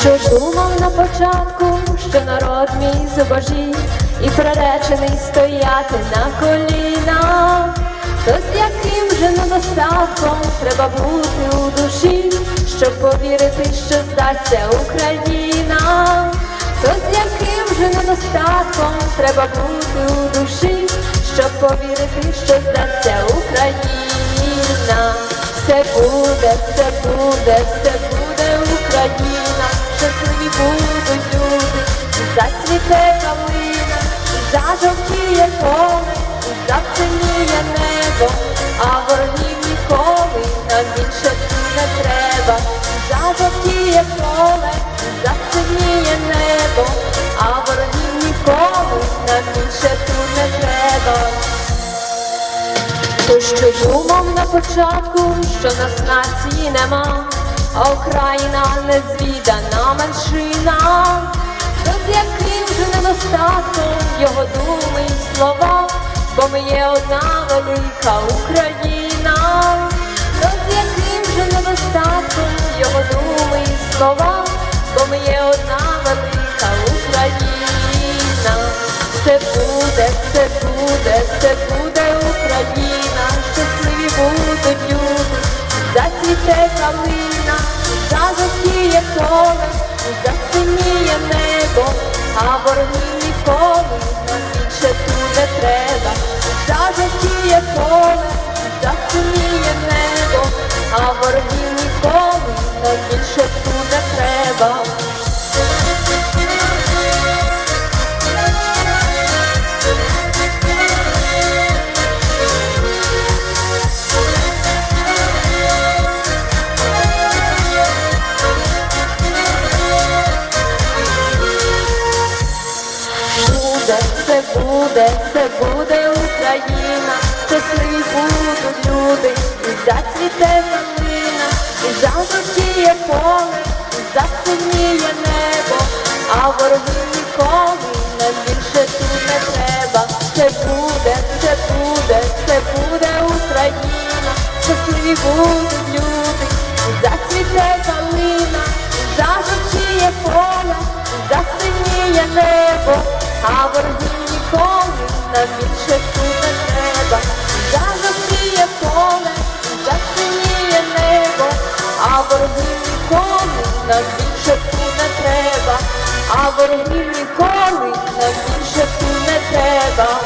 Що думав на початку, що народ мій зубожій і приречений стояти на колінах, то з яким же недостатком треба бути у душі, щоб повірити, що здасться Україна, то з яким же недостатком треба бути у душі, щоб повірити, що здасться Україна, все буде, все буде, все буде Україна, щасливі будуть люди, і зацвіте калина, і зажовтіє поле, і засиніє небо, а ворогів ніколи нам більше тут не треба, і зажовтіє поле, і засиніє небо, а ворогів ніколи нам більше тут не треба. Той, що думав на початку, що нас нації нема, а Україна незвідана меншина, то з яким же недостатком його думи і слова, бо ми є одна велика Україна, то з яким же недостатком його думи і слова, бо ми є одна велика Україна. Все буде, все буде, все буде Україна, щасливі будуть люди, зацвіте калина, а ворогів ніколи більше тут не треба, зажовтіє поле, засиніє буде, все буде Україна, щасливі будуть люди, і зацвіте калина, і зажовтіє поле, і засиніє небо, а ворогів ніколи нам більше тут не треба. Все буде, все буде, все буде Україна, щасливі будуть люди, і зацвіте калина, і зажовтіє поле, і засиніє небо, а ворогів ніколи нам більше тут не треба. Зажовтіє поле, і засиніє небо, а ворогів ніколи нам більше тут не треба, а ворогів ніколи нам більше тут не треба.